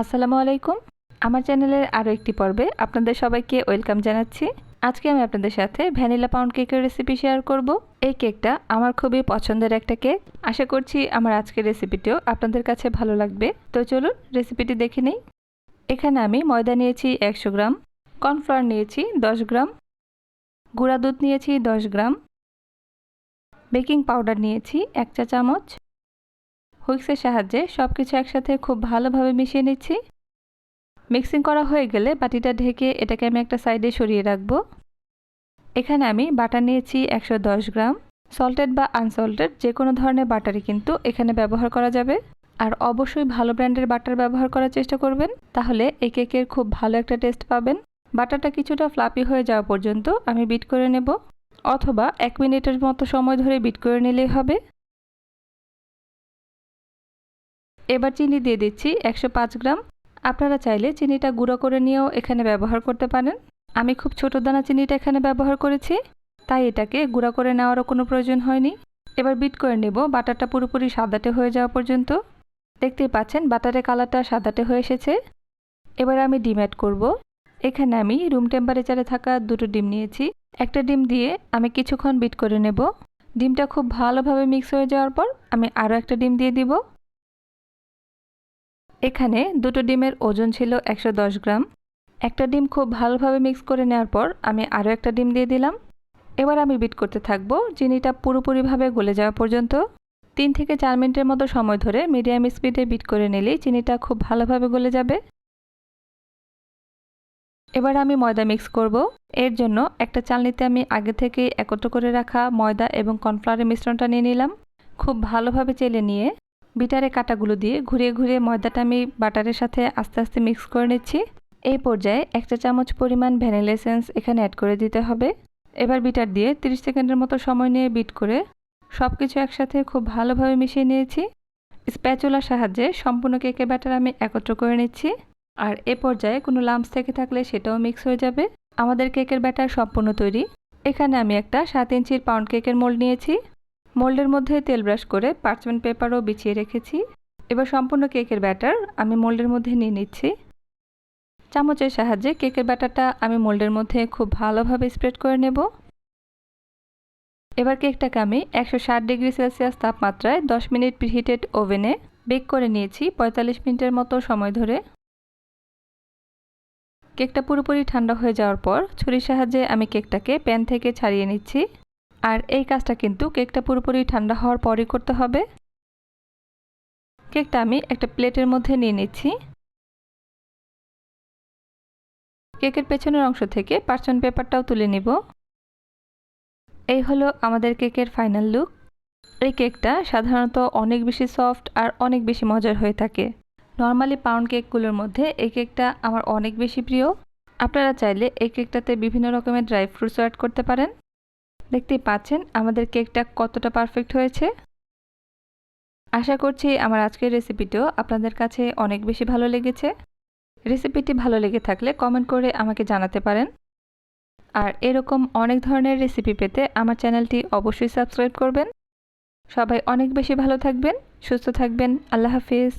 আসসালামু আলাইকুম। আমার চ্যানেলের আরও একটি পর্বে আপনাদের সবাইকে ওয়েলকাম জানাচ্ছি। আজকে আমি আপনাদের সাথে ভ্যানিলা পাউন্ড কেকের রেসিপি শেয়ার করব। এই কেকটা আমার খুবই পছন্দের একটা কেক। আশা করছি আমার আজকের রেসিপিটিও আপনাদের কাছে ভালো লাগবে। তো চলুন রেসিপিটি দেখে নিই। এখানে আমি ময়দা নিয়েছি একশো গ্রাম, কর্নফ্লাওয়ার নিয়েছি দশ গ্রাম, গুঁড়া দুধ নিয়েছি দশ গ্রাম, বেকিং পাউডার নিয়েছি এক চা চামচ হুইক্সের সাহায্যে সব কিছু একসাথে খুব ভালোভাবে মিশিয়ে নিচ্ছি। মিক্সিং করা হয়ে গেলে বাটিটা ঢেকে এটাকে আমি একটা সাইডে সরিয়ে রাখব। এখানে আমি বাটার নিয়েছি একশো দশ গ্রাম। সল্টেড বা আনসল্টেড যে কোনো ধরনের বাটারই কিন্তু এখানে ব্যবহার করা যাবে। আর অবশ্যই ভালো ব্র্যান্ডের বাটার ব্যবহার করার চেষ্টা করবেন, তাহলে এই কেকের খুব ভালো একটা টেস্ট পাবেন। বাটারটা কিছুটা ফ্লাপি হয়ে যাওয়া পর্যন্ত আমি বিট করে নেব, অথবা এক মিনিটের মতো সময় ধরে বিট করে নিলেই হবে। এবার চিনি দিয়ে দিচ্ছি একশো পাঁচ গ্রাম। আপনারা চাইলে চিনিটা গুঁড়ো করে নিয়েও এখানে ব্যবহার করতে পারেন। আমি খুব ছোটো দানা চিনিটা এখানে ব্যবহার করেছি, তাই এটাকে গুঁড়া করে নেওয়ারও কোনো প্রয়োজন হয়নি। এবার বিট করে নেব, বাটারটা পুরোপুরি সাদাটে হয়ে যাওয়া পর্যন্ত। দেখতেই পাচ্ছেন, বাটারের কালারটা সাদাটে হয়ে এসেছে। এবার আমি ডিম অ্যাড করব। এখানে আমি রুম টেম্পারেচারে থাকা দুটো ডিম নিয়েছি। একটা ডিম দিয়ে আমি কিছুক্ষণ বিট করে নেব। ডিমটা খুব ভালোভাবে মিক্স হয়ে যাওয়ার পর আমি আরও একটা ডিম দিয়ে দিব। এখানে দুটো ডিমের ওজন ছিল একশো দশ গ্রাম। একটা ডিম খুব ভালোভাবে মিক্স করে নেওয়ার পর আমি আরও একটা ডিম দিয়ে দিলাম। এবার আমি বিট করতে থাকব চিনিটা পুরোপুরিভাবে গলে যাওয়া পর্যন্ত। তিন থেকে চার মিনিটের মতো সময় ধরে মিডিয়াম স্পিডে বিট করে নিলেই চিনিটা খুব ভালোভাবে গলে যাবে। এবার আমি ময়দা মিক্স করব। এর জন্য একটা চালনিতে আমি আগে থেকে একত্র করে রাখা ময়দা এবং কর্নফ্লাওয়ারের মিশ্রণটা নিয়ে নিলাম। খুব ভালোভাবে চেলে নিয়ে বিটারে কাটাগুলো দিয়ে ঘুরিয়ে ঘুরিয়ে ময়দাটা আমি বাটারের সাথে আস্তে আস্তে মিক্স করে নিচ্ছি। এই পর্যায়ে একটা চামচ পরিমাণ ভ্যানিলা এসেন্স এখানে অ্যাড করে দিতে হবে। এবার বিটার দিয়ে 30 সেকেন্ডের মতো সময় নিয়ে বিট করে সব কিছু একসাথে খুব ভালোভাবে মিশিয়ে নিয়েছি। স্প্যাচুলার সাহায্যে সম্পূর্ণ কেকের ব্যাটার আমি একত্র করে নিচ্ছি। আর এ পর্যায়ে কোনো লাম্পস থেকে থাকলে সেটাও মিক্স হয়ে যাবে। আমাদের কেকের ব্যাটার সম্পূর্ণ তৈরি। এখানে আমি একটা সাত ইঞ্চির পাউন্ড কেকের মোল্ড নিয়েছি। মোল্ডের মধ্যে তেল ব্রাশ করে পার্চমেন্ট পেপারও বিছিয়ে রেখেছি। এবার সম্পূর্ণ কেকের ব্যাটার আমি মোল্ডের মধ্যে নিয়ে নিচ্ছি। চামচের সাহায্যে কেকের ব্যাটারটা আমি মোল্ডের মধ্যে খুব ভালোভাবে স্প্রেড করে নেব। এবার কেকটাকে আমি একশো ষাট ডিগ্রি সেলসিয়াস তাপমাত্রায় দশ মিনিট প্রিহিটেড ওভেনে বেক করে নিয়েছি পঁয়তাল্লিশ মিনিটের মতো সময় ধরে। কেকটা পুরোপুরি ঠান্ডা হয়ে যাওয়ার পর ছুরির সাহায্যে আমি কেকটাকে প্যান থেকে ছাড়িয়ে নিচ্ছি। আর এই কাজটা কিন্তু কেকটা পুরোপুরি ঠান্ডা হওয়ার পরই করতে হবে। কেকটা আমি একটা প্লেটের মধ্যে নিয়ে নিচ্ছি। কেকের পেছনের অংশ থেকে পার্চন পেপারটাও তুলে নিব। এই হলো আমাদের কেকের ফাইনাল লুক। এই কেকটা সাধারণত অনেক বেশি সফট আর অনেক বেশি মজার হয়ে থাকে। নর্মালি পাউন্ড কেকগুলোর মধ্যে এই কেকটা আমার অনেক বেশি প্রিয়। আপনারা চাইলে এই কেকটাতে বিভিন্ন রকমের ড্রাই ফ্রুটসও অ্যাড করতে পারেন। দেখতেই পাচ্ছেন আমাদের কেকটা কতটা পারফেক্ট হয়েছে। আশা করছি আমার আজকের রেসিপিটিও আপনাদের কাছে অনেক বেশি ভালো লেগেছে। রেসিপিটি ভালো লেগে থাকলে কমেন্ট করে আমাকে জানাতে পারেন। আর এরকম অনেক ধরনের রেসিপি পেতে আমার চ্যানেলটি অবশ্যই সাবস্ক্রাইব করবেন। সবাই অনেক বেশি ভালো থাকবেন, সুস্থ থাকবেন, আল্লাহ হাফিজ।